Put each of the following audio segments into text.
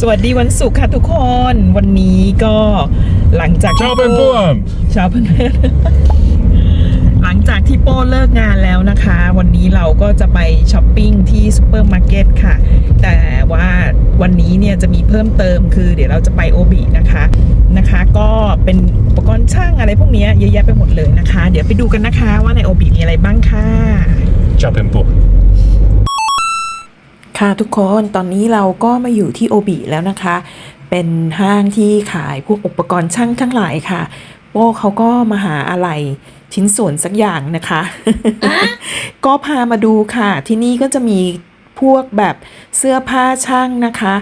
สวัสดีวันศุกร์ค่ะทุกคน วันนี้ก็หลังจากเจ้าที่เป็นโป้พ่วงเช้าเพื่อนๆหลังจากที่โป้เลิกงานแล้วนะคะ วันนี้เราก็จะไปช้อปปิ้งที่ซูเปอร์มาร์เก็ตค่ะ แต่ว่าวันนี้เนี่ยจะมีเพิ่มเติมคือเดี๋ยวเราจะไปโอบินะคะนะคะ ก็เป็นอุปกรณ์ช่างอะไรพวกเนี้ยเยอะแยะไปหมดเลยนะคะ เดี๋ยวไปดูกันนะคะว่าในโอบิมีอะไรบ้างค่ะเจ้าเป็นพ่วง ค่ะทุกคนตอนนี้เราก็มาอยู่ที่โอบิแล้วนะคะ เป็นห้างที่ขายพวกอุปกรณ์ช่างทั้งหลายค่ะโป้เขาก็มาหาอะไรชิ้นส่วนสักอย่างนะคะ ก็พามาดูค่ะ ที่นี่ก็จะมีพวกแบบเสื้อผ้าช่างนะคะ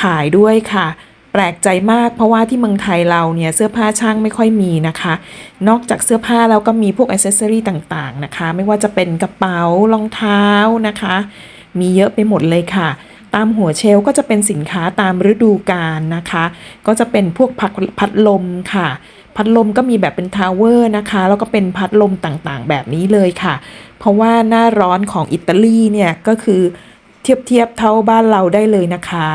ขายด้วยค่ะ แปลกใจมากเพราะว่าที่เมืองไทยเราเนี่ยเสื้อผ้าช่างไม่ค่อยมีนะคะ นอกจากเสื้อผ้าแล้วก็มีพวกอ c เซสซอรีต่างๆนะคะ ไม่ว่าจะเป็นกระเป๋ารองเท้านะคะ มีเยอะไปหมดเลยค่ะ ตามหัวเชลก็จะเป็นสินค้าตามฤดูกาลนะคะ ก็จะเป็นพวกพัดพัดลมค่ะพัดลมก็มีแบบเป็นทาวเวอร์นะคะ แล้วก็เป็นพัดลมต่างๆ แบบนี้เลยค่ะ เพราะว่าหน้าร้อนของอิตาลีเนี่ยก็คือเทียบเทียบเท่าบ้านเราได้เลยนะคะ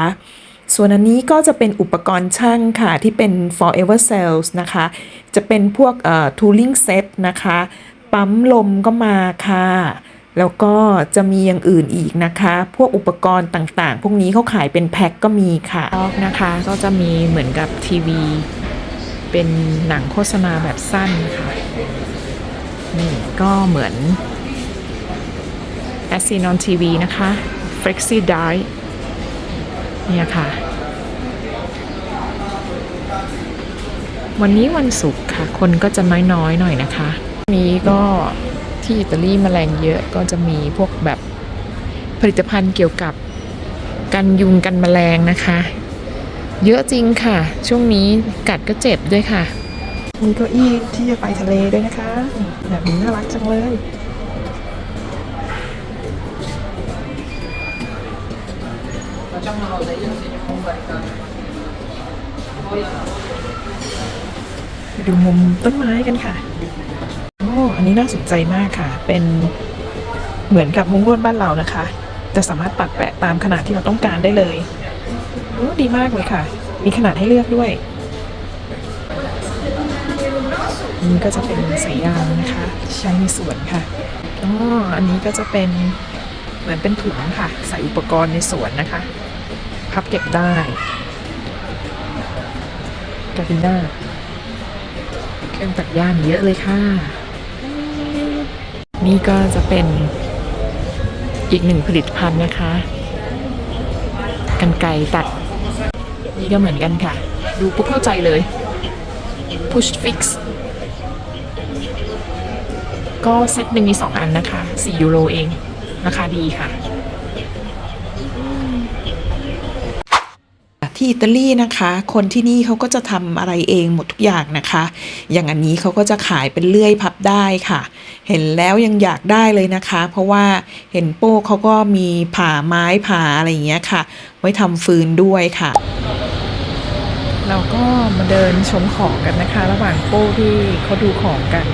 ส่วนอันนี้ก็จะเป็นอุปกรณ์ช่างค่ะที่เป็น forever cells นะคะ จะเป็นพวกเอ่อ tooling set นะคะ ปั๊มลมก็มาค่ะ แล้วก็จะมีอย่างอื่นอีกนะคะ พวกอุปกรณ์ต่างๆ พวกนี้เขาขายเป็นแพ็คก็มีค่ะนะคะ ก็จะมีเหมือนกับทีวี เป็นหนังโฆษณาแบบสั้นค่ะ นี่ก็เหมือน a s i n on TV นะคะ Flexi d i เนี่ยค่ะ วันนี้วันศุกร์ค่ะ คนก็จะน้อยๆหน่อยนะคะ นี้ก็ ที่อิตาลีแมลงเยอะก็จะมีพวกแบบผลิตภัณฑ์เกี่ยวกับกันยุงกันแมลงนะคะ เยอะจริงค่ะ ช่วงนี้กัดก็เจ็บด้วยค่ะ มีเก้าอี้ที่จะไปทะเลด้วยนะคะ แบบนี้น่ารักจังเลยไปดูมุมต้นไม้กันค่ะ อันนี้น่าสนใจมากค่ะ เป็นเหมือนกับมุ้งลวดบ้านเรานะคะ จะสามารถตัดแปะตามขนาดที่เราต้องการได้เลยโอ้ดีมากเลยค่ะ มีขนาดให้เลือกด้วยนี่ก็จะเป็นสายยางนะคะ ใช้ในสวนค่ะอ๋ออันนี้ก็จะเป็นเหมือนเป็นถุงค่ะ ใส่อุปกรณ์ในสวนนะคะ พับเก็บได้กาฟิน่าเครื่องตัดหญ้าเยอะเลยค่ะ นี่ก็จะเป็นอีกหนึ่งผลิตภัณฑ์นะคะกันไกตัด นี่ก็เหมือนกันค่ะ ดูปุ๊บเข้าใจเลย push fix ก็เซตหนึ่งมีสองอันนะคะ 4 ยูโรเอง ราคาดีค่ะ ที่อิตาลีนะคะ คนที่นี่เขาก็จะทำอะไรเองหมดทุกอย่างนะคะ อย่างอันนี้เขาก็จะขายเป็นเลื่อยพับได้ค่ะ เห็นแล้วยังอยากได้เลยนะคะ เพราะว่าเห็นโป้เขาก็มีผ่าไม้ผ่าอะไรอย่างเงี้ยค่ะ ไว้ทำฟืนด้วยค่ะ เราก็มาเดินชมของกันนะคะ ระหว่างโป้ที่เขาดูของกัน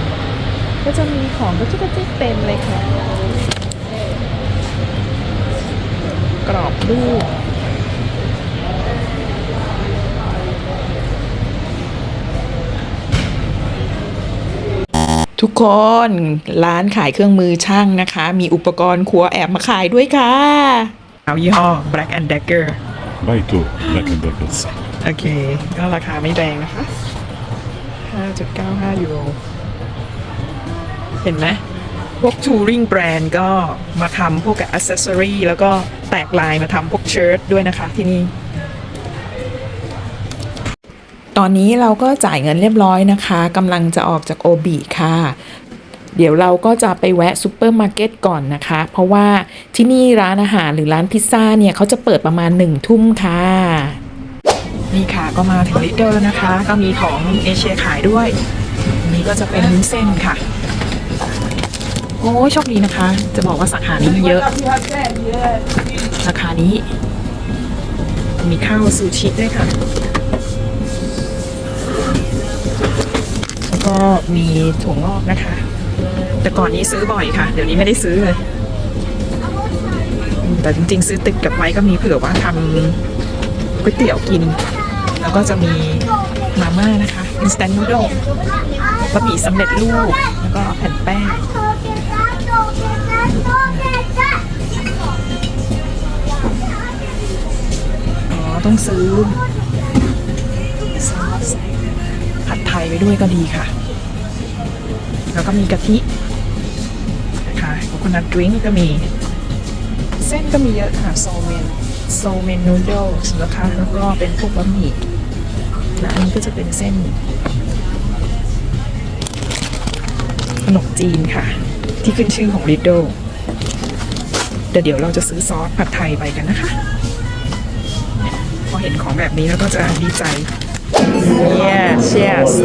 ก็จะมีของก็จะกระจิกเต็มเลยค่ะ กรอบรูป ทุกคนร้านขายเครื่องมือช่างนะคะ มีอุปกรณ์ครัวแอบมาขายด้วยค่ะ เอายี่ห้อ Black and Decker ไบตูแบล็กแอนด์เบเกอร์โอเค ก็ราคาไม่แรงนะคะ 5.95 ยูโร เห็นไหมพวก Touring Brand ก็มาทำพวกกับ Accessory แล้วก็แตกลายมาทำพวกเชิ้ตด้วยนะคะที่นี่ ตอนนี้เราก็จ่ายเงินเรียบร้อยนะคะกำลังจะออกจากโอบีค่ะ เดี๋ยวเราก็จะไปแวะซูเปอร์มาร์เก็ตก่อนนะคะ เพราะว่าที่นี่ร้านอาหารหรือร้านพิซซ่าเนี่ยเขาจะเปิดประมาณหนึ่งทุ่มค่ะนี่ค่ะก็มาถึงลิเดอร์นะคะ ก็มีของเอเชียขายด้วยนนี้ก็จะเป็นวุ้นเส้นค่ะ โอ้โชคดีนะคะ จะบอกว่าสาขานี้เยอะ สาขานี้ มีข้าวซูชิด้วยค่ะ ก็มีถั่วงอกนะคะ แต่ก่อนนี้ซื้อบ่อยค่ะ เดี๋ยวนี้ไม่ได้ซื้อเลย แต่จริงๆ ซื้อติดกับไว้ก็มีเผื่อว่าทำก๋วยเตี๋ยวกิน แล้วก็จะมีมาม่านะคะ instant noodle บะหมี่สำเร็จรูป แล้วก็แผ่นแป้งอ๋อต้องซื้อ ยไปด้วยก็ดีค่ะ แล้วก็มีกะทินะคะโคโคนัทดริงก์ก็มี เส้นก็มีเยอะค่ะโซเมนโซเมนนูโดลนะคะแล้วก็เป็นพวกบะหมี่และอันนี้ก็จะเป็นเส้น ขนมจีนค่ะ ที่ขึ้นชื่อของลิดโดเดี๋ยวเดี๋ยวเราจะซื้อซอสผัดไทยไปกันนะคะ พอเห็นของแบบนี้แล้วก็จะดีใจ yes yes